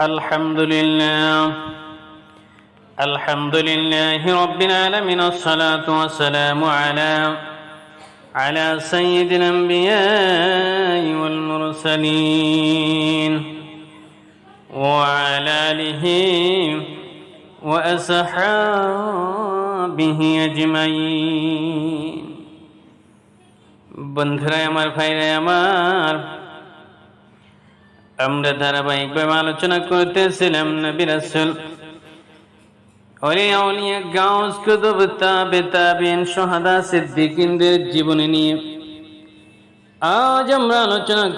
الحمد لله الحمد لله رب العالمين والصلاة والسلام على على سيد الأنبياء والمرسلين وعلى آله وأصحابه أجمعين বন্ধুরা আমার ভাইরা আমার আমরা ধারাবাহিকভাবে আলোচনা করতেছিলাম নবী রাসূল। অলিয়া জীবনী নিয়ে। আজ আমরা আলোচনা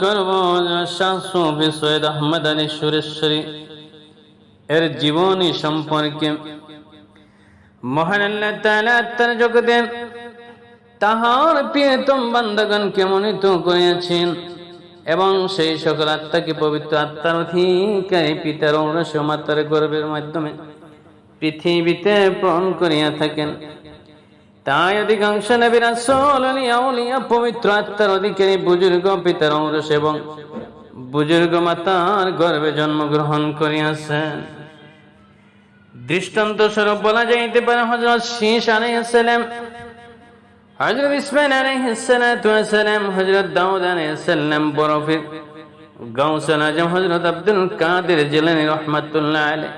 এর জীবনী সম্পর্কে। মহান তাহার প্রিয়তম বান্দাগণকে মনোনীত করিয়াছেন? এবং সেই সকল আত্মাকে পবিত্র আত্মার অধিকারী পিতার ঔরস মাতার গর্বের মাধ্যমে পৃথিবীতে প্রেরণ করিয়া থাকেন। তাই অধিকাংশ নবীর আউলিয়া পবিত্র আত্মার অধিকারী বুজুর্গ পিতার ঔরস এবং বুজুর্গ মাতার গর্বে জন্মগ্রহণ করিয়াছেন। দৃষ্টান্ত স্বরূপ বলা যাইতে পারে হজরত শীষ আলাইসালাম হজরত ইসমাইল আলাইহিসসালাম হজরত দাউদ আলাইহিসসালাম বরফের গাউসুল আজম হজরত আব্দুল কাদের জিলানী রহমাতুল্লাহ আলাইহি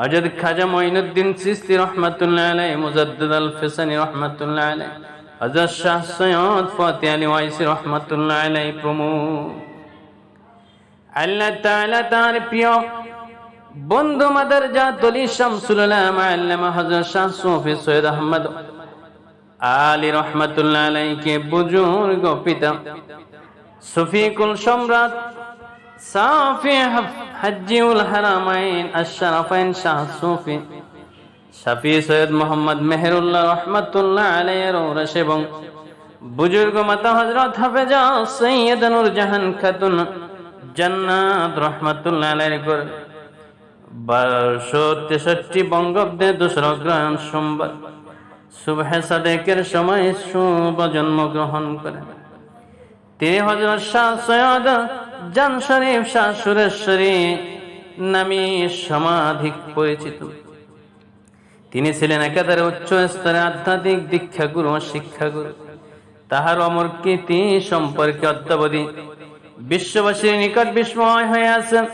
হজরত খাজা মঈনুদ্দিন চিশতি রহমাতুল্লাহ আলাইহি মুজাদ্দিদ আল ফিসানি রহমাতুল্লাহ আলাইহি হজরত শাহ সৈয়দ ফতি আলী ওয়াইসি রহমাতুল্লাহ আলাইহি প্রমুখ আল্লাহ তাআলা তার প্রিয় বন্ধু মাদার জাতলি শামসুল আলম আল্লামা হজরত শাহ সুফি সৈয়দ আহমদ আলী রহমতুল্লাহ আলাইকে বুজুর্গ পিতা। সুফিকুল সম্রাট সাফি হাজিউল বঙ্গাব্দে দোসরা গ্রহণ সোমবার। সময় শুভ জন্মগ্রহণ করেন। তিনি হজরত শাহ জান শরীফ, শাহ সুরেশ্বরী নামে সমাধিক পরিচিত। তিনি ছিলেন একাধারে উচ্চ স্তরে আধ্যাত্মিক দীক্ষাগুরু ও শিক্ষাগুরু। তাহার অমর কীর্তি সম্পর্কে অদ্যাবধি বিশ্ববাসীর নিকট বিস্ময় হয়ে আছেন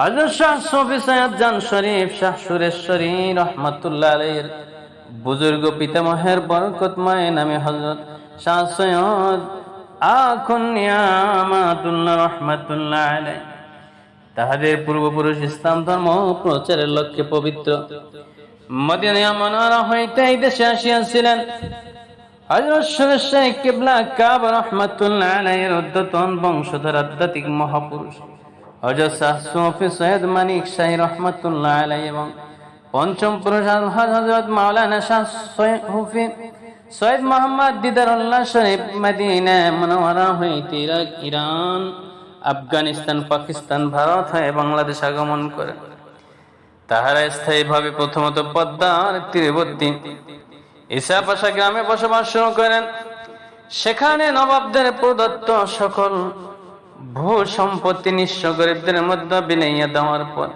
হজরত শাহ সফি সৈয়দ জান শরীফ, শাহ সুরেশ্বরী রহমতুল্লাহ আলাইহির বুজুর্গ পিতামহের বরকতময় নামে হজরত শাহ সৈয়দ আখন নিয়ামাতুল্লাহ রহমাতুল্লাহ আলাই তাহাদের পূর্বপুরুষ ইসলাম ধর্ম প্রচারের লক্ষ্যে পবিত্র। মদিনা মনোয়ারা হইতে এই দেশে আসিয়াছিলেন। হজরত সুরেশ্বরী কিবলা কাব রহমাতুল্লাহ আলাইয়ের উদ্যতন বংশধর আধ্যাত্মিক মহাপুরুষ। হজরত শাহ সৈয়দ মানিক শাহী রহমাতুল্লাহ আলাই এবং পঞ্চম পুরুষ হজরত মাওলানা শাহ হুফি, সৈয়দ মোহাম্মদ দিদারুল্লাহ শরীফ, মদিনা মনোয়ারা হইতে ইরান, আফগানিস্তান, পাকিস্তান, ভারত হয়ে বাংলাদেশ আগমন করে। তাহারা স্থায়ীভাবে প্রথমত পদ্মার তীরবর্তী ইসাপাশা গ্রামে বসবাস শুরু করেন। সেখানে নবাবদের প্রদত্ত সকল ভূ সম্পত্তি নিঃস্ব গরিবদের মধ্যে বিনাইয়া দেওয়ার পর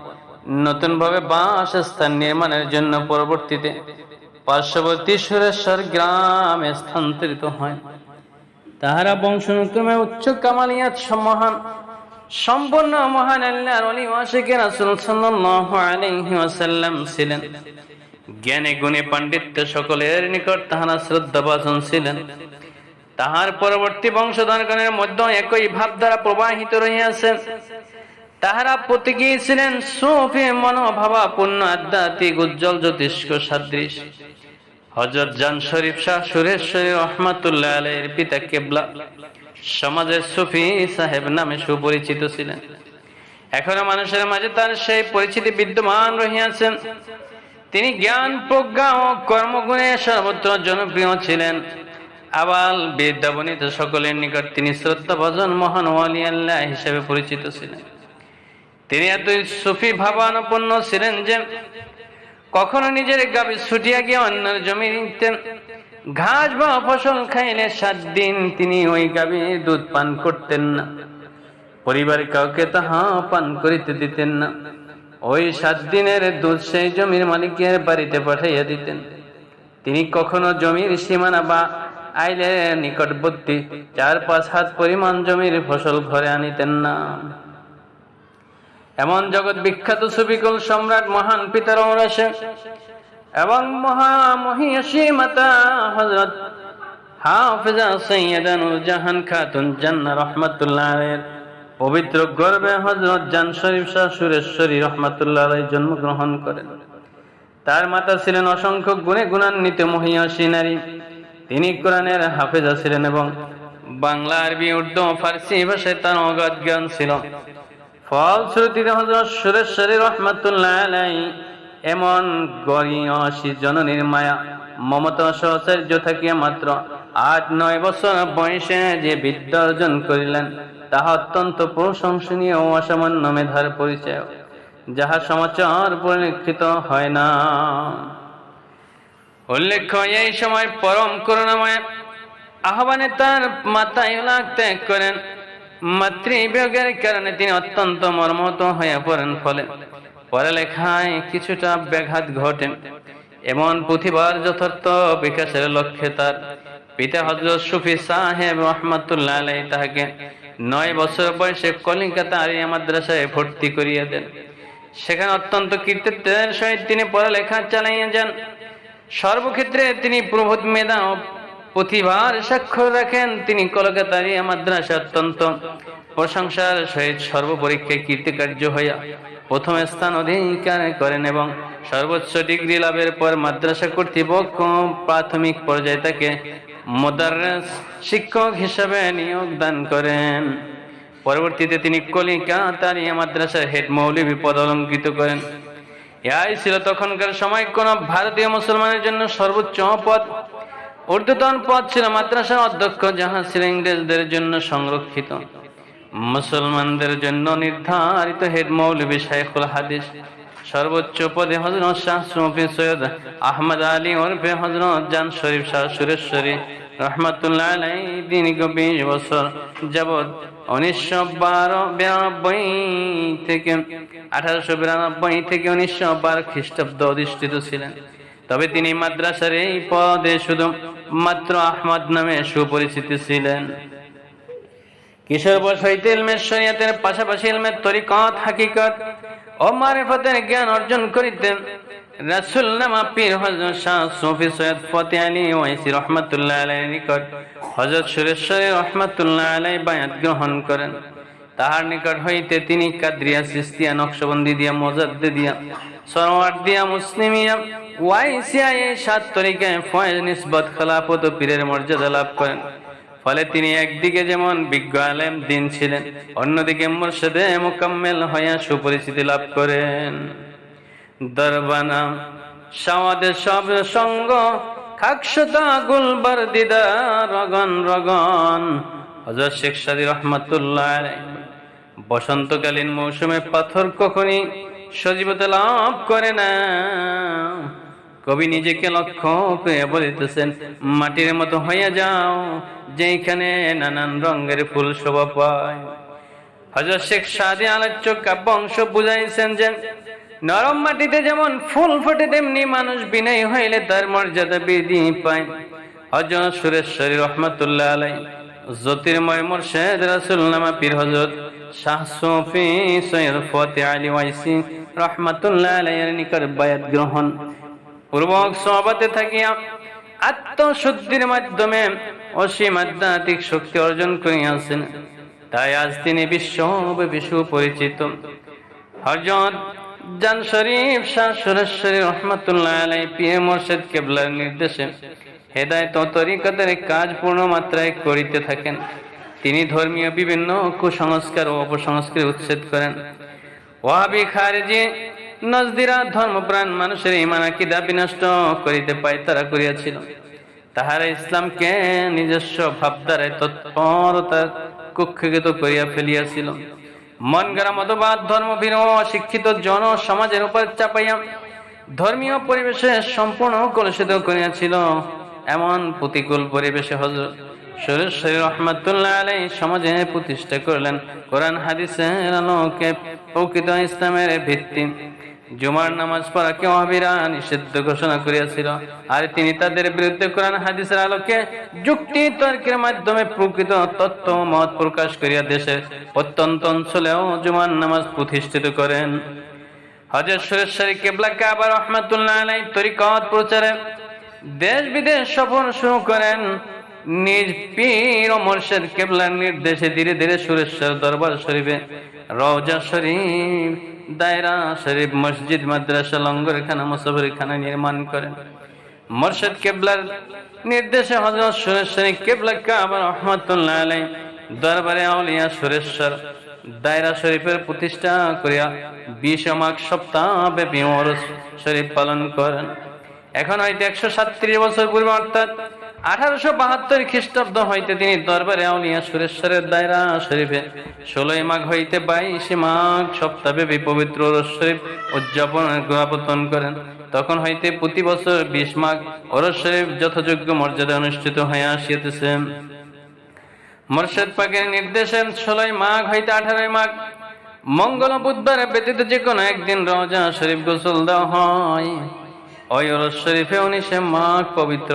নতুনভাবে বাসস্থান নির্মাণের জন্য পরবর্তীতে পার্শ্ববর্তী সুরেশ্বর গ্রামে স্থানান্তরিত হয়। তাহারা বংশক্রমে উচ্চ কামালিয়াত মহান সম্পূর্ণ মহান আল্লাহর অলি ওয়াসিকে রাসূল সাল্লাল্লাহু আলাইহি ওয়াসাল্লাম ছিলেন। জ্ঞানে গুণে পাণ্ডিত্য সকলের নিকট তাহারা শ্রদ্ধাভাজন ছিলেন। তাহার পরবর্তী বংশধরগণের মধ্যে একই ভাব দ্বারা প্রবাহিত রহিয়াছেন। তাহারা প্রতীকী ছিলেন সুফি মনোভাবাপূর্ণ আধ্যাত্মিক উজ্জ্বল জ্যোতিষ্ক সাদৃশ। হজরত জান শরীফ শাহ সুরেশ্বরী রহমাতুল্লাহ আলের পিতা কেবলা সমাজের সুফি সাহেব নামে সুপরিচিত ছিলেন। এখনও মানুষের মাঝে তার সেই পরিচিতি বিদ্যমান রহিয়াছেন। তিনি জ্ঞান, প্রজ্ঞা ও কর্মগুণে সর্বত্র জনপ্রিয় ছিলেন। আবাল বিদ্যাবনিত সকলের নিকট তিনি শ্রদ্ধা ভজন মহান ওয়ালি আল্লাহ হিসেবে পরিচিত ছিলেন। তিনি এতই সুফি ভাবানপন্ন ছিলেন যে কখনো নিজের গাবি ছুটিয়া গিয়ে অন্যের জমি নিতেন। ঘাস বা ফসল খাইলে সাত দিন তিনি ওই গাভীর দুধ পান করতেন না। পরিবারের কাউকে তাহা পান করিতে দিতেন না। ওই সাত দিনের দুধ সেই জমির মালিকের বাড়িতে পাঠাইয়া দিতেন। তিনি কখনো জমির সীমানা বা আইলে নিকটবর্তী চার পাঁচ হাত পরিমাণ জমির ফসল ঘরে আনিতেন না। এমন জগৎ বিখ্যাত সুবিকুল সম্রাট মহান পিতার ঔরসে এবং মহামহিষী মাতা হজরত হাফিজা সৈয়দা জাহান খাতুন জান্না রহমাতুল্লাহ পবিত্র গর্বে হজরত জান শরীফ শাহ সুরেশ্বরী রহমাতুল্লাহ জন্মগ্রহণ করেন। তার মাতা ছিলেন অসংখ্য গুণে গুণান্বিত মহিয়াসী নারী। তিনি কোরআনের হাফেজা ছিলেন এবং বাংলা, আরবি, উর্দু ফার্সি ভাষায় তার অগাধ জ্ঞান ছিল। ফলশ্রুতিতে হজরত সুরেশ্বরী রহমাতুল্লাহ আলাই এমন গরিয়সী জননীর মায়া, মমতা সহচর্য থাকিয়া মাত্র আট নয় বছর বয়সে যে বিদ্যা অর্জন করিলেন, তাহা অত্যন্ত প্রশংসনীয় ও অসামান্য মেধার পরিচয়। যাহা সমাচার পরিলক্ষিত হয় না। উল্লেখ্য, এই সময় পরম করুণাময় আহ্বানে তার মাথায় লাগ ত্যাগ করেন। মাতৃবিয়োগের কারণে তিনি অত্যন্ত মর্মত হয়ে পড়েন ফলে। পড়ালেখায় কিছুটা ব্যাঘাত ঘটে। এমন পুঁথিবার যথার্থ বিকাশের লক্ষ্যে তার পিতা হজরত সুফি সাহেব রহমাতুল্লাহ আলাই তাহাকে নয় বছর বয়সে কলিকাতা আরিয়া মাদ্রাসায় ভর্তি করিয়া দেন। সেখানে অত্যন্ত কীর্তিত্বের সহিত তিনি পড়ালেখা চালাইয়া যান। সর্বক্ষেত্রে তিনি প্রভূত মেধা ও প্রতিভার স্বাক্ষর রাখেন। তিনি কলকাতারই মাদ্রাসা অত্যন্ত প্রশংসার সহিত সর্বপরীক্ষায় কীর্তিকার্য হইয়া প্রথম স্থান অধিকার করেন এবং সর্বোচ্চ ডিগ্রি লাভের পর মাদ্রাসা কর্তৃপক্ষ প্রাথমিক পর্যায়ে তাকে মোদারেস শিক্ষক হিসাবে নিয়োগ দান করেন। পরবর্তীতে তিনি কলিকাতার মাদ্রাসার হেড মৌলভী পদ অলঙ্কৃত করেন। ইহাই ছিল তখনকার সময়। কোন ভারতীয় মুসলমানের জন্য সর্বোচ্চ পদ ঊর্ধ্বতন পদ ছিল মাদ্রাসার অধ্যক্ষ যাহা ছিল ইংরেজদের জন্য সংরক্ষিত। মুসলমানদের জন্য নির্ধারিত হেড মৌলবী শাইখুল হাদিস, সর্বোচ্চ পদে হজরত শাহ সুফি সৈয়দ আহমদ আলী ওরফে হজরত জান শরীফ শাহ সুরেশ্বরী রহমতুল্লাহ আলাই দীর্ঘ বিশ বছর যাবৎ উনিশশো বারো বিরানব্বই থেকে আঠারোশো বিরানব্বই থেকে উনিশশো বারো খ্রিস্টাব্দ অধিষ্ঠিত ছিলেন। তবে তিনি মাদ্রাসার এই পদে শুধু মাত্র আহমদ নামে সুপরিচিত ছিলেন। কিশোর বয়স হইতে ইলমের শরিয়াতের পাশাপাশি ইলমের তরিকত হাকিকত ও মারিফতের জ্ঞান অর্জন করিতেন রাসুল নামা পীর হজরত শাহ সফি সৈয়দ ফতে আলী ওয়াইসি রহমতুল্লাহ আলাই নিকট হজরত সুরেশ্বরী রহমতুল্লাহ আলাই বায়াত গ্রহণ করেন। তাহার নিকট হইতে তিনি কাদ্রিয়া, সিস্তিয়া, নকশবন্দি দিয়া, মোজাদ্দে দিয়া মুসলিমিয়া সাত পীরের মর্যাদা লাভ করেন। ফলে তিনি একদিকে যেমন বিজ্ঞ আলেম দিন ছিলেন, অন্যদিকে মুর্শিদে মোকাম্মেল হইয়া সুপরিচিতি লাভ করেন। দরবানা সাওয়াদে সব সঙ্গ রগন রগন। শেখ বসন্তকালীন মৌসুমে পাথর কখনই সজীবতা লাভ করে না। কবি নিজেকে লক্ষ্য করে বলিতেছেন, মাটির মতো হইয়া যাও যেখানে নানান রঙের ফুল শোভা পায়। হজরত শেখ সাদি আলোচ্য কাব্য অংশ বুঝাইছেন যে, নরম মাটিতে যেমন ফুল ফোটে, তেমনি মানুষ বিনয় হইলে তার মর্যাদা বৃদ্ধি পায়। হজরত সুরেশ্বরী রহমতুল্লাহ আলাই জ্যোতির্ময় মুর্শেদ রাসুল নামা পীর হজরত শাহ সফি সৈয়দ ফতে আলী ওয়াইসি আলাইয়ের নিকট বায়াত গ্রহণ। পূর্বক থাকিয়া আত্মশুদ্ধির মাধ্যমে অসীম আধ্যাত্মিক শক্তি অর্জন করিয়াছেন। তাই আজ তিনি বিশ্বব্যাপী সুপরিচিত হজরত জান শরীফ শাহ সুরেশ্বরী রহমতুল্লাহ আলাই পিয়ে মোর্শেদ কেবলার নির্দেশে হেদায়ত ও তরিকতের কাজ পূর্ণ মাত্রায় করিতে থাকেন। তিনি ধর্মীয় বিভিন্ন কুসংস্কার ও অপসংস্কার উচ্ছেদ করেন। ওয়াহাবি খারেজি নজদিরা ধর্মপ্রাণ মানুষের ইমান আকিদা বিনষ্ট করিতে পায় তারা করিয়াছিল। তাহারা ইসলামকে নিজস্ব ভাবধারায় তৎপরতা কুক্ষিগত করিয়া ফেলিয়াছিল। মন গড়া মতবাদ ধর্মভীর অশিক্ষিত জন সমাজের উপর চাপাইয়া ধর্মীয় পরিবেশে সম্পূর্ণ কলুষিত করিয়াছিল। এমন প্রতিকূল পরিবেশে হজরত সমাজে প্রতিষ্ঠা করলেন। কোরআন আলোকে প্রকৃত ইসলামের জুমার নামাজ নিষিদ্ধ ঘোষণা করিয়াছিল। আর তিনি তাদের বিরুদ্ধে কোরআন, হাদিসের আলোকে যুক্তি তর্কের মাধ্যমে প্রকৃত তত্ত্ব মত প্রকাশ করিয়া দেশের অত্যন্ত অঞ্চলেও জুমার নামাজ প্রতিষ্ঠিত করেন। হজরত সুরেশ্বরী কেবলা কাবা রহমাতুল্লাহ আলাই তরিকত প্রচারে দেশ বিদেশ সফর শুরু করেন। নিজ পীর কেবলার নির্দেশে ধীরে ধীরে সুরেশ্বর দরবার শরীফে রওজা শরীফ, দায়রা শরীফ, মসজিদ, মাদ্রাসা, লঙ্গরখানা, মুসাফিরখানা নির্মাণ করেন। মোর্শেদ কেবলার নির্দেশে হজরত সুরেশ্বরী কেবলা কাবা রহমাতুল্লাহ আলাই দরবারে আউলিয়া সুরেশ্বর দায়রা শরীফের প্রতিষ্ঠা করিয়া বিশ মাঘ সপ্তাহ শরীফ পালন করেন। এখন হইতে একশো সাতত্রিশ বছর পূর্বে, অর্থাৎ আঠারোশো বাহাত্তর খ্রিস্টাব্দ হইতে তিনি দরবারে আউলিয়া সুরেশ্বরের দায়রা শরীফে, ষোলোই মাঘ হইতে বাইশে মাঘ সপ্তাহে পবিত্র শরীফ উদযাপন গোয়াপতন করেন। তখন হইতে প্রতি বছর বিশ মাঘ ওরস শরীফ যথাযোগ্য মর্যাদা অনুষ্ঠিত হয়ে আসিতেছে। মোর্শেদ পাকের নির্দেশে ষোলোই মাঘ হইতে আঠারোই মাঘ, মঙ্গল বুধবার ব্যতীত যে কোনো একদিন রওজা শরীফ গোসল দেওয়া হয়। ওই ওরস শরীফে উনিশে মাঘ পবিত্র।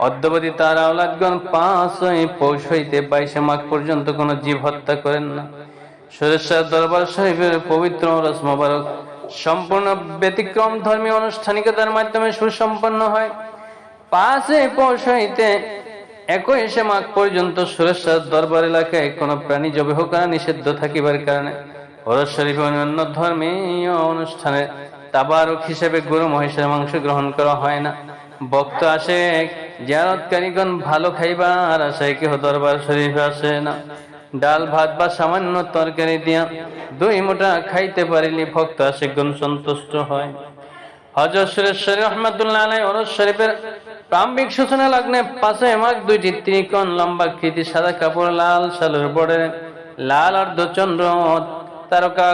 অদ্যবধি তার আওলাদগণ পাঁচই পৌষ হইতে বাইশে মাঘ পর্যন্ত কোনো জীব হত্যা করেন না। সুরেশ্বর দরবার শরীফের পবিত্র রস মোবারক সম্পূর্ণ ব্যতিক্রম ধর্মীয় আনুষ্ঠানিকতার মাধ্যমে সুসম্পন্ন হয়। পাঁচই পৌষ হইতে একুশে মাঘ পর্যন্ত সুরেশ্বর দরবার এলাকায় কোনো প্রাণী জবেহ করা নিষিদ্ধ থাকিবার কারণে ওরস শরীফে অন্যান্য ধর্মীয় অনুষ্ঠানে তাবারক হিসেবে গরু মহিষের মাংস গ্রহণ করা হয় না। ভক্ত আসে, জিয়ারতকারীগণ ভালো খাইবার আশায় কেহ দরবার শরীফে আসে না। ডাল, ভাত বা সামান্য তরকারি দিয়া দুই মোটা খাইতে পারিলে ভক্ত আশেকগণ সন্তুষ্ট হয়। সূচনা দুইটি লম্বা কৃতি সাদা লাল লাল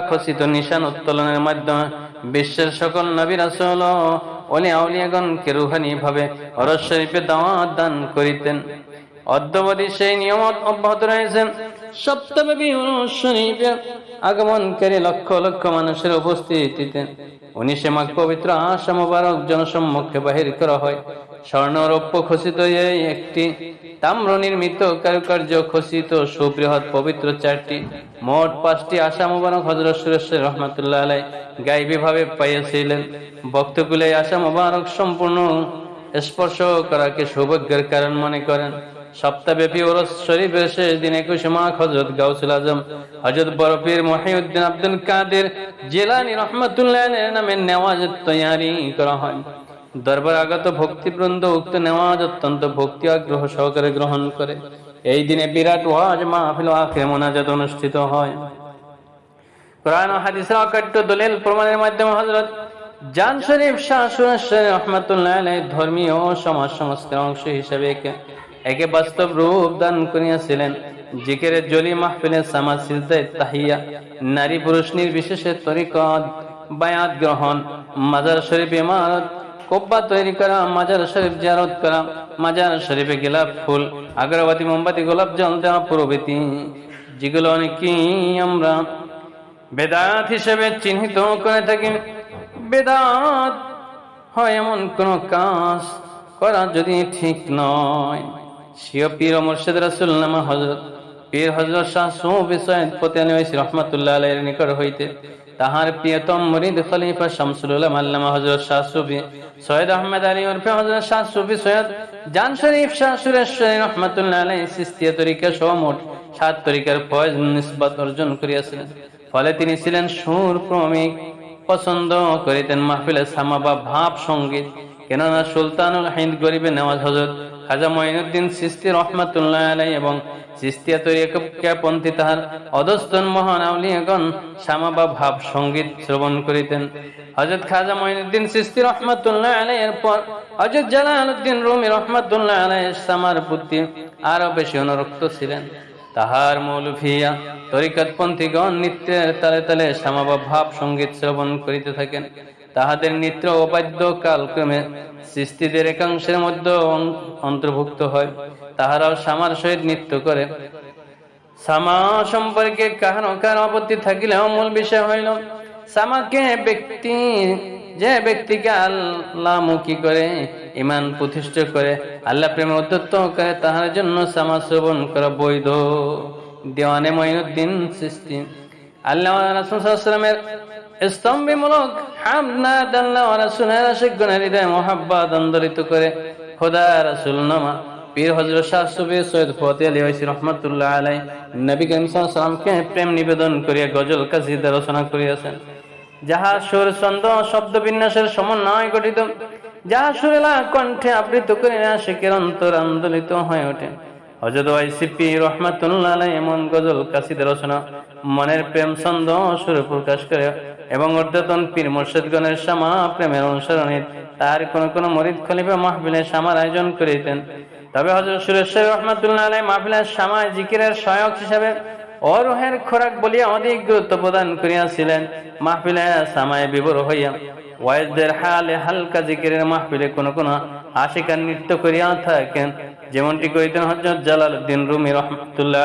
খচিত নিশান উত্তোলনের মাধ্যমে বিশ্বের সকল নবী রাসূল ও অলি আউলিয়াগণকে রুহানি ভাবে অরস শরীফে দাওয়াত দান করিতেন। অদ্যবধি সেই নিয়মত অব্যাহত রয়েছেন সপ্তাহব্যাপী অরস শরীফে আগমনকারী লক্ষ লক্ষ মানুষের উপস্থিতিতে উনিশে মাঘ পবিত্র আশা মোবারক জনসম্মুখে বাহির করা হয়। স্বর্ণ রৌপ্য খচিত এই একটি তাম্র নির্মিত কারুকার্য খচিত সুবৃহৎ পবিত্র চারটি। মোট পাঁচটি আশা মোবারক হজরত সুরেশ্বর রহমতুল্লাহ আলাই গাইবী ভাবে পাইয়াছিলেন। ভক্তকুলে আশা মোবারক সম্পূর্ণ স্পর্শ করাকে সৌভাগ্যের কারণ মনে করেন। সপ্তাহব্যাপী ওরস শরীফের শেষ দিন একুশে মাঘ হজরত গাউসুল আজম হজরত বরফির মহিউদ্দিন আব্দুল কাদের জেলানি রহমতুল্লাহ নামে নেওয়াজ তৈয়ারি করা হয়। দরবার আগত ভক্তিবৃন্দ উক্ত নেওয়াজ অত্যন্ত ভক্তি আগ্রহ সহকারে গ্রহণ করে। এই দিনে বিরাট ওয়াজ মাহফিল আখের মোনাজাত অনুষ্ঠিত হয়। কোরআন দলিল প্রমাণের মাধ্যমে জান শরীফ শাহ ধর্মীয় সমাজ সংস্কার অংশ হিসেবে একে বাস্তব রূপ দান করিয়াছিলেন। জিকের জলি মাহফিলে তাহিয়া, নারী পুরুষ নির্বিশেষে তরিকত, বায়াত গ্রহণ, মাজার শরীফ ইমারত কোব্বা তৈরি করা, মাজার শরীফ জিয়ারত করা, মাজার শরীফে গোলাপ ফুল আগরবাতি মোমবাতি, গোলাপ জল দেওয়া প্রভৃতি। যেগুলো অনেকেই আমরা বেদাত হিসেবে চিহ্নিত করে থাকি। বেদাত হয় এমন কোন কাজ করা যদি ঠিক নয়। সিও পীর মুর্শিদ রাসুল্লামা হজরত পীর হজরত শাহ সুফি সৈয়দ পতিয়ানি ওয়াইসি রহমাতুল্লাহ আলাইহির নিকট হইতে তাহার প্রিয়তম মুরিদ খলিফা শামসুল আল্লামা হযরত শাহ সুফি সৈয়দ আহমদ আলী ওরফে হযরত শাহ সুফি সৈয়দ জান শরীফ শাহ সুরেশ্বরী রহমাতুল্লাহ আলাইহি সিস্তিয়া তরিকা সহ মোট সাত তরিকার ফয়েজ নিসবত অর্জন করিয়াছিলেন। ফলে তিনি ছিলেন সুর ক্রমিক পছন্দ করিতেন মাহফিলে সামা বা ভাব সংগীত। কেননা সুলতানুল হিন্দ গরিবে নেওয়াজ হজরত খাজা মঈনুদ্দিন সিস্তি রহমাতুল্লাহ আলাই এবং সিস্তিয়া তরিকাপন্থী তাহার অধস্তন মহান আউলিয়াগণ শ্যামা বা ভাব সংগীত শ্রবণ করিতেন। হজরত খাজা মঈনুদ্দিন সিস্তি রহমাতুল্লাহ আলাই এর পর হজরত জালালউদ্দিন রুমি রহমাতুল্লাহ আলাই সামার প্রতি আরও বেশি অনুরক্ত ছিলেন। তাহার মৌলভিয়া তরিকাতপন্থীগণ নিত্যের তালে তালে শ্যামা বা ভাব সংগীত শ্রবণ করিতে থাকেন। তাহাদের নৃত্য উপাদ্য কালক্রমে সৃষ্টিদের একাংশের মধ্যে অন্তর্ভুক্ত হয়। তাহারাও সামার সহিত নৃত্য করে। সামা সম্পর্কে কাহার কার আপত্তি থাকিলেও মূল বিষয় হইল, সামাকে ব্যক্তি যে ব্যক্তিকে আল্লাহমুখী করে ইমান প্রতিষ্ঠা করে, আল্লাহ প্রেমে উদ্ধত্ত করে, তাহার জন্য সামা শ্রবণ করা বৈধ। দেওয়ানে মঈনুদ্দিন সৃষ্টি। আল্লাহ রাসুলের স্তম্ভমূলক হামনাদ আল্লাহ রাসুলের আশিক গুণের হৃদয় মোহাব্বত আন্দোলিত করে। খোদা রাসুল নামা। পীর হজরত শাহ সুবি সৈয়দ ফতে আলী ওয়াইসি রহমতুল্লাহ আলাই নবী করিম সাল্লামকে প্রেম নিবেদন করিয়া গজল কাসিদা রচনা করিয়াছেন। যাহা সুর, ছন্দ, শব্দ বিন্যাসের সমন্বয় গঠিত, যাহা সুরেলা কণ্ঠে আবৃত করে আশিকের অন্তর আন্দোলিত হয়ে ওঠে। হজরত ওয়াইসিপি রহমাতুল্লাহ আলাই এমন গজল কাসিদা রচনা। মনের প্রেম, ছন্দ সুরে প্রকাশ করে এবং অর্ধতন পীর মুর্শিদগণের শ্যামা প্রেমের অনুসরণে তার কোন কোন মরিদ খলিফা মাহফিলে শ্যামার আয়োজন করিতেন। তবে হজরত সুরেশ্বর রহমাতুল্লাহ আলাই মাহফিলের শ্যামায় জিকিরের সহায়ক হিসাবে অরোহের খোরাক বলিয়া অধিক গুরুত্ব প্রদান করিয়াছিলেন। মাহফিলে সামায় বিবর হইয়া ওয়াইজদের হালে হালকা জিকিরের মাহফিলে কোন কোন আশিকার নৃত্য করিয়া থাকেন। যেমনটি করিতেন হজরত জালালউদ্দিন রুমি রহমতুল্লাহ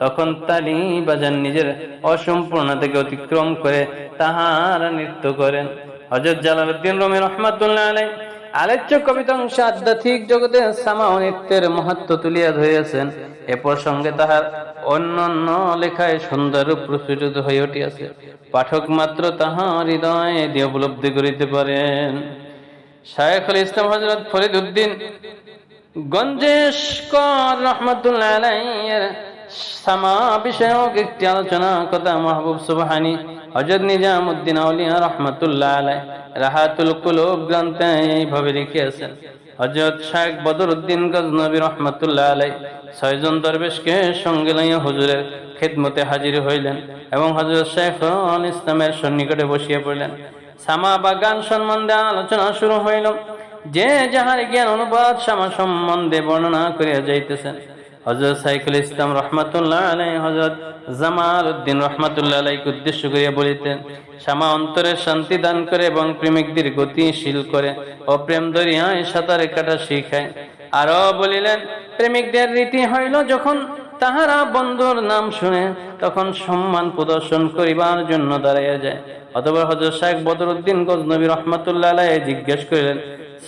তখন তালি বাজান নিজের অসম্পূর্ণ থেকে অতিক্রম করে তাহারা নৃত্য করেন। হজরত জালালউদ্দিন রুমি রহমাতুল্লাহ আলাই আলোচ্য কবিতাংশ আধ্যাত্মিক জগতে সামা নৃত্যের মহত্ব তুলিয়া ধরিয়াছেন। এ প্রসঙ্গে তাহার অন্যান্য লেখায় সুন্দর প্রস্ফুটিত হয়ে উঠিয়াছে। পাঠক মাত্র তাহার হৃদয়ে দিয়ে উপলব্ধি করিতে পারেন। শায়েখুল ইসলাম হজরত ফরিদ উদ্দিন গঞ্জেশ কর রহমতুল্লাহ সামা বিষয়ক একটি আলোচনা কথা মাহবুব সুবহানি হজরত নিজামুদ্দিন আউলিয়া রহমতুল্লাহ আলাই রাহাতুল কুলুব গ্রন্থে এইভাবে লিখিয়াছেন হজরত শাহেখ বদর উদ্দিন গজনবী রহমতুল্লাহ আলাই ছয়জন দরবেশকে সঙ্গে লইয়া হুজুরের খেদমতে হাজির হইলেন এবং হজরত শেখ ইসলামের সন্নিকটে বসিয়া পড়লেন। সামা বা গান সম্বন্ধে আলোচনা শুরু হইল, যে যাহার জ্ঞান অনুবাদ সামা সম্বন্ধে বর্ণনা করিয়া যাইতেছেন। হজরত সাইকুল ইসলাম রহমাতুল্লাহ আলাই হজরত জামাল উদ্দিন রহমাতুল্লাহ আলাইকে উদ্দেশ্য করিয়া বলিতেন, শ্যামা অন্তরের শান্তি দান করে এবং প্রেমিকদের গতিশীল করে ও প্রেম দরিয়ায় সাঁতারে কাটা শিখায়। আরও বলিলেন, প্রেমিকদের রীতি হইল যখন তাহারা বন্ধুর নাম শুনে, তখন সম্মান প্রদর্শন করিবার জন্য দাঁড়াইয়া যায়। অথবা হজরত শাহেখ বদরুদ্দিন গজনবী রহমাতুল্লাহ জিজ্ঞেস করিলেন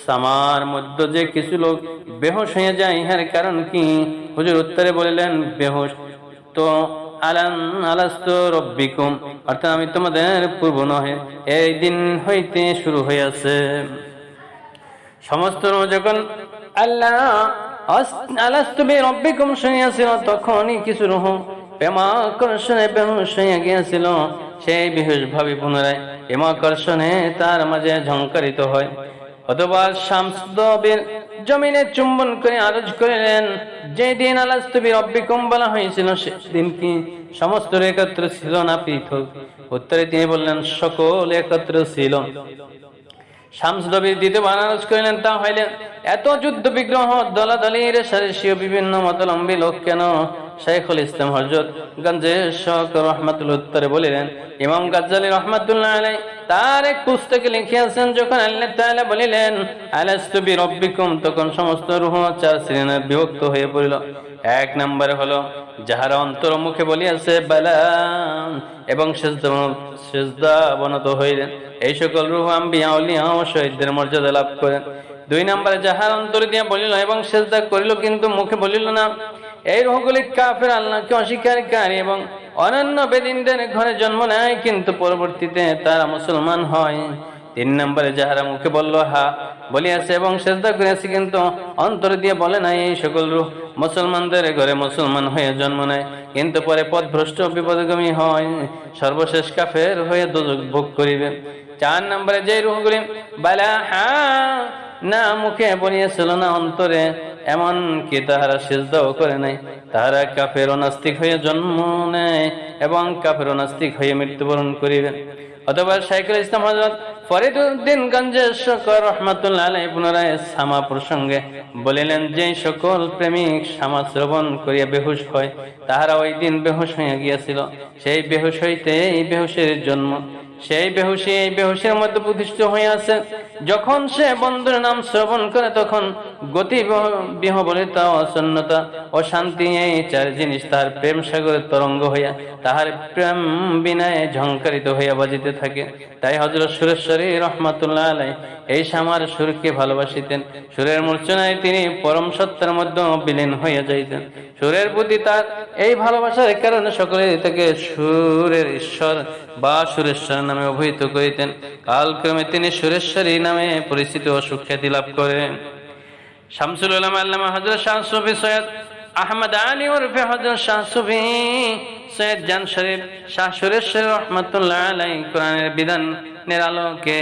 সামার মধ্য যে কিছু লোক বেহোশ হয়ে যায় ইহার কারণ কি? হুজুর উত্তরে বলিলেন, বেহোশ। তো আলান আলাস্ত রব্বিকুম, অর্থাৎ আমি তোমাদের পূর্ব নহে, এই দিন হইতে শুরু হইয়াছে। সমস্ত যখন আল্লাহ রব্বিকুম শুনিয়াছিল, তখনই কিছু রুহ প্রেমাকর্ষণে বেহুশ হইয়া গিয়াছিল। সেই বিহুষ ভাবি পুনরায় প্রেমাকর্ষণে তার মাঝে ঝঙ্কারিত হয়। অথবা শামসদবের জমিনে চুম্বন করে আরজ করিলেন যে দিন আলাস্তুবি রব্বিকুম বলা হয়েছিল, সেদিন কি সমস্ত একত্র ছিল না পৃথক? উত্তরে তিনি বললেন, সকল একত্র ছিল। শামসদবির দ্বিতীয় বানারস করিলেন, তা হইলে এত যুদ্ধ বিগ্রহ, দলাদলির সারিসীয় বিভিন্ন মতলম্বী লোক কেন শেখুল ইসলাম হজরত গঞ্জেশ রহমাতুল উত্তরে বলিলেন, ইমাম গাজ্জালি রহমাতুল্লাহ আলাই তার এক পুস্তকে লিখিয়াছেন যখন আল্লাহ বলিলেন আলাস্তুবি রব্বিকুম তখন সমস্ত রুহ চার শ্রেণির বিভক্ত হয়ে পড়িল। এক নম্বরে হলো, যাহারা অন্তর মুখে বলিয়াছে, বালা এবং সেজদা বনত হইলেন। এই সকল রুহ আম্বিয়া ও শহীদদের মর্যাদা লাভ করেন। দুই নম্বরে, যাহার অন্তর দিয়া বলিল এবং সেজদা করিল কিন্তু মুখে বলিল না এই রোহগুলি কাফের আল্লাহকে অস্বীকারী এবং অনন্য বেদিনদের ঘরে জন্ম নেয়, কিন্তু পরবর্তীতে তারা মুসলমান হয়। তিন নম্বরে যাহারা মুখে বলল, হা, বলিয়াছে এবং সেজদা করিয়াছে, কিন্তু অন্তর দিয়ে বলে নাই, এই সকল রূহ মুসলমানদের ঘরে মুসলমান হয়ে জন্ম নেয়, কিন্তু পরে পথভ্রষ্ট বিপদগামী হয়। সর্বশেষ কাফের হয়ে দুযোগ ভোগ করিবে। চার নম্বরে যে রুহগুলি বালা, হা, না মুখে বলিয়াছিল না অন্তরে এমন কি তাহারা সিজদাও করে নাই। তাহারা কাফের অনাস্তিক হয়ে জন্ম নেয় এবং কাফের অনাস্তিক হয়ে মৃত্যুবরণ করিবে। অথবা শাইখুল ইসলাম হজরত ফরিদুদ্দিন গঞ্জের শকর রহমাতুল্লাহ আলাই পুনরায় সামা প্রসঙ্গে বলিলেন যে সকল প্রেমিক সামা শ্রবণ করিয়া বেহুশ হয়, তাহারা ওই দিন বেহুশ হইয়া গিয়াছিল। সেই বেহুশ হইতে এই বেহুশের জন্ম। সেই বেহুশি এই বেহুশের মধ্যে প্রতিষ্ঠিত হইয়াছে যখন সে বন্ধুর নাম শ্রবণ করে, তখন গতি বিহবলিতা অসন্নতা ও শান্তি এই চার জিনিস তাহার প্রেম সাগরের তরঙ্গ হইয়া তাহার প্রেম বিনায় ঝঙ্কারিত হইয়া বাজিতে থাকে। তাই হজরত সুরেশ্বরী রহমাতুল্লাহ আলাই এই সামার সুরকে ভালোবাসিতেন। সুরের মূর্ছনায় তিনি পরম সত্তার মধ্যে বিলীন হইয়া যাইতেন। সুরের প্রতি তার এই ভালোবাসার কারণে সকলে তাকে সুরের ঈশ্বর বা সুরেশ্বর নামে অভিহিত করিতেন। কালক্রমে তিনি সুরেশ্বরী নামে পরিচিত ও সুখ্যাতি লাভ করেন। শামসুল উলাম আল্লামা হযরত সৈয়দ আহমদ আলী ওরফে হযরত শাহ সুফি সৈয়দ জান শরীফ, শাহ সুরেশ্বর রহমাতুল্লাহ কোরআনের বিধানের আলোকে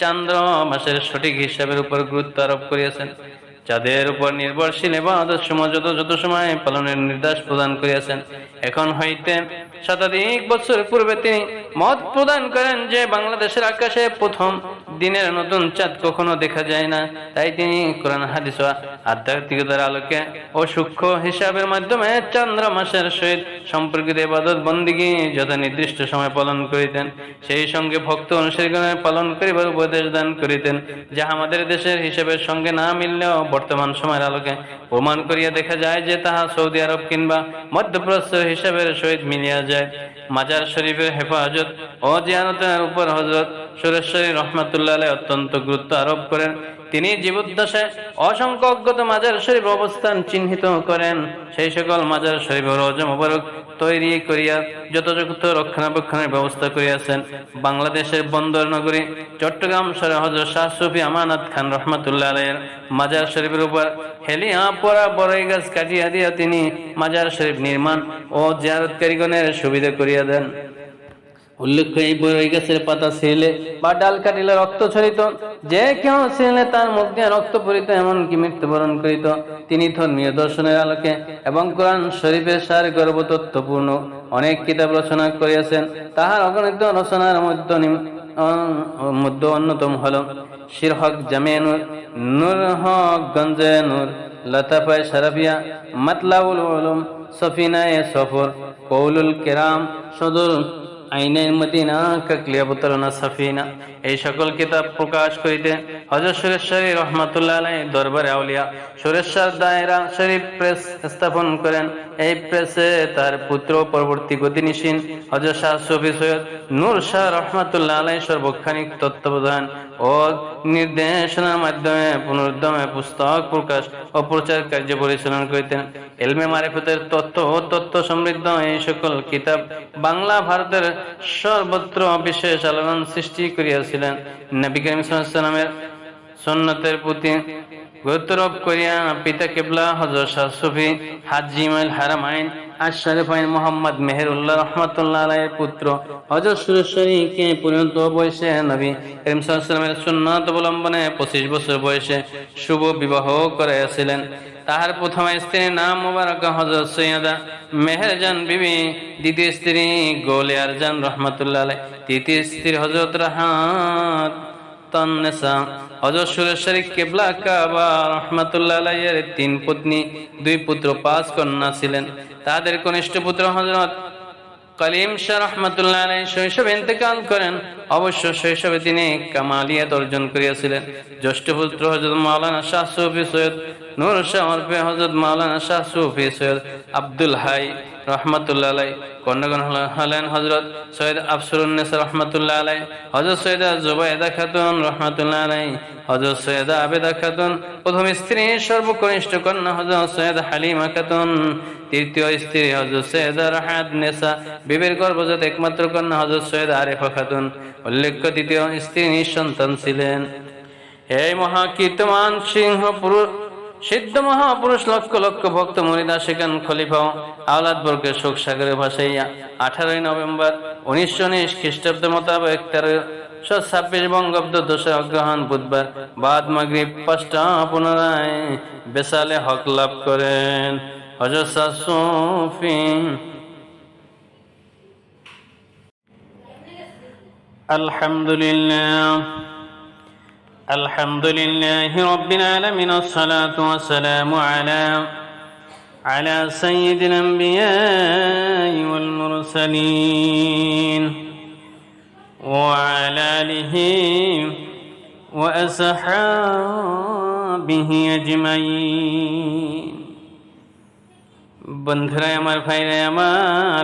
চান্দ্র মাসের সঠিক হিসাবের উপর গুরুত্ব আরোপ করিয়াছেন। যাদের উপর নির্ভরশীল এবং যত যত সময় পালনের নির্দেশ প্রদান করিয়াছেন। এখন হইতে শতাধিক বছর পূর্বে তিনি মত প্রদান করেন যে বাংলাদেশের আকাশে প্রথম দিনের নতুন চাঁদ কখনো দেখা যায় না। তাই তিনি কোরআন, হাদিস আধ্যাত্মিকতার আলোকে ও সূক্ষ্ম হিসাবের মাধ্যমে চন্দ্র মাসের সহিত সম্পর্কিত ইবাদত বন্দিগি যথা নির্দিষ্ট সময় পালন করিতেন। সেই সঙ্গে ভক্ত অনুসারীগণের পালন করিবার উপদেশ দান করিতেন যা আমাদের দেশের হিসাবের সঙ্গে না মিললেও বর্তমান সময়ের আলোকে প্রমাণ করিয়া দেখা যায় যে তাহা সৌদি আরব কিংবা মধ্যপ্রাচ্য হিসাবের সহিত মিলিয়া যায়। মাজার শরীফের হেফাজত ও জিয়ানতের উপর হজরত সুরেশ্বরী রহমাতুল্লাহ অত্যন্ত গুরুত্ব আরোপ করেন। তিনি জীবদ্দশায় অসংখ্য অজ্ঞত মাজার শরীফ অবস্থান চিহ্নিত করেন। সেই সকল মাজার শরীফ রজ মোবারক তৈরি করিয়া যথাযথ রক্ষণাবেক্ষণের ব্যবস্থা করিয়াছেন। বাংলাদেশের বন্দর নগরী চট্টগ্রাম শহরে হজরত শাহ সুফি আমানত খান রহমাতুল্লাহ আলাইয়ের মাজার শরীফের উপর হেলিয়া পরা বড়ই গাছ কাটিয়া দিয়া তিনি মাজার শরীফ নির্মাণ ও জিয়ারতকারীগণের সুবিধা করিয়া দেন। উল্লেখ্য, এই বই গাছের পাতা ছিঁড়লে বা ডাল কাটিলে রক্ত ছড়িত। যে কেউ ছিঁড়লে তার মুখ দিয়ে রক্ত পড়িত, এমনকি মৃত্যুবরণ করিত। তিনি ধর্মীয় দর্শনের আলোকে এবং কোরআন শরীফের সার গর্ব তত্ত্বপূর্ণ অনেক কিতাব রচনা করিয়াছেন। তাহার অগণিত রচনার মধ্য মধ্যে অন্যতম হল শিরহক জামে নূর হক গঞ্জে নূর লতাফায় শারাফিয়া মাতলাউল সফিনায়ে সফর, কৌলুল কেরাম, সদর আইনের মদিনা, কাকলিয়া সাফিনা। এই সকল কিতাব প্রকাশ করিতে হজরত সুরেশ্বরী রহমাতুল্লাহ আলাই দরবারে আউলিয়া সুরেশ্বর দায়রা শরীফ প্রেস স্থাপন করেন। এই প্রেসে তার পুত্র পরবর্তী গতিনিসীন হজরত শাহ সফি সৈয়দ নূর শাহ রহমাতুল্লাহ আলাই সর্বক্ষণিক তত্ত্বাবধান ও নির্দেশনার মাধ্যমে পুনরুদ্যমে পুস্তক প্রকাশ ও প্রচার কার্য পরিচালনা করিতেন। এলমে মারেফতের তত্ত্ব ও তত্ত্ব সমৃদ্ধ এই সকল কিতাব বাংলা, ভারতের সর্বত্র বিশেষ আলোড়ন সৃষ্টি করিয়াছিলেন। নবী করিম সন্ন্যতের প্রতি গুরুত্বরোপ করিয়া পিতা কেবলা হজর শাহ সুফি হাজি মাইল হারামাইন আশরাফাইন মোহাম্মদ মেহেরুল্লাহ রহমতুল্লাহ আলাইয়ের পুত্র। হজরত সুরেশ্বরীকে পরিণত বয়সে নবী করিম সাল্লামের সুন্নত অবলম্বনে পঁচিশ বছর বয়সে শুভ বিবাহ করাইয়াছিলেন তাহার প্রথম স্ত্রীর নাম মুবারক হজরত সৈয়দা মেহেরজান বিবি, দ্বিতীয় স্ত্রী গোলিয়ার জান রহমতুল্লাহ আলাই তৃতীয় স্ত্রী হজরত রাহাত। তিন পত্নী দুই পুত্র পাঁচ কন্যা ছিলেন। তাদের কনিষ্ঠ পুত্র হজরত কলিম শাহ রহমতুল্লাহ শৈশবে ইন্তেকাল করেন। অবশ্য শৈশবে তিনি কামালিয়াত অর্জন করিয়াছিলেন। জ্যেষ্ঠ পুত্র হজরত মাওলানা শাহ সুফি সৈয়দ, নূর শাহ হজরত মাওলানা শাহ সুফি সৈয়দ আব্দুল হাই রহমতুল্লাহ কন্যাগণ হলেন হজরত সৈয়দ আফসরুন্নেসা রহমতুল্লাহ আলাই হজরত সৈয়দা জুবাইদা খাতুন রহমতুল্লাহ আলাই হজরত সৈয়দা আবেদা খাতুন, প্রথম স্ত্রী, সর্বকনিষ্ঠ কন্যা হজরত সৈয়দ হালিমা খাতুন। তৃতীয় স্ত্রী হজরত সৈয়দা রাহাত নেসা বিবের গর্ভজাত একমাত্র কন্যা হজরত সৈয়দ আরেফা খাতুন। উল্লেখ্য দ্বিতীয় স্ত্রী নিঃসন্তান ছিলেন। হে মহাকীর্তমান সিংহ পুরুষ, সিদ্ধ মহাপুরুষ লক্ষ লক্ষ ভক্ত মরিদা সেখান খলিফা আওলাদ বর্গের শোক সাগরে ভাসাইয়া আঠারোই নভেম্বর উনিশশো উনিশ খ্রিস্টাব্দ মোতাবেক তেরোশো ছাব্বিশ বঙ্গাব্দ দোষে অগ্রহণ বুধবার বাদ মাগরিব পাঁচটা পুনরায় বেসালে হক লাভ করেন। হজরত সুফি আলহামদুলিল্লাহ الحمد لله رب العالمين الصلاة والسلام على على سيد الأنبياء والمرسلين وعلى آله وأصحابه أجمعين বন্ধুরা আমার ভাইরা আমার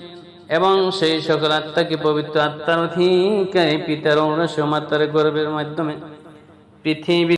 এবং সেই সকল আত্মাকে পবিত্র আত্মার অধিকারী পিতার ঔরস গর্বের মাধ্যমে পৃথিবী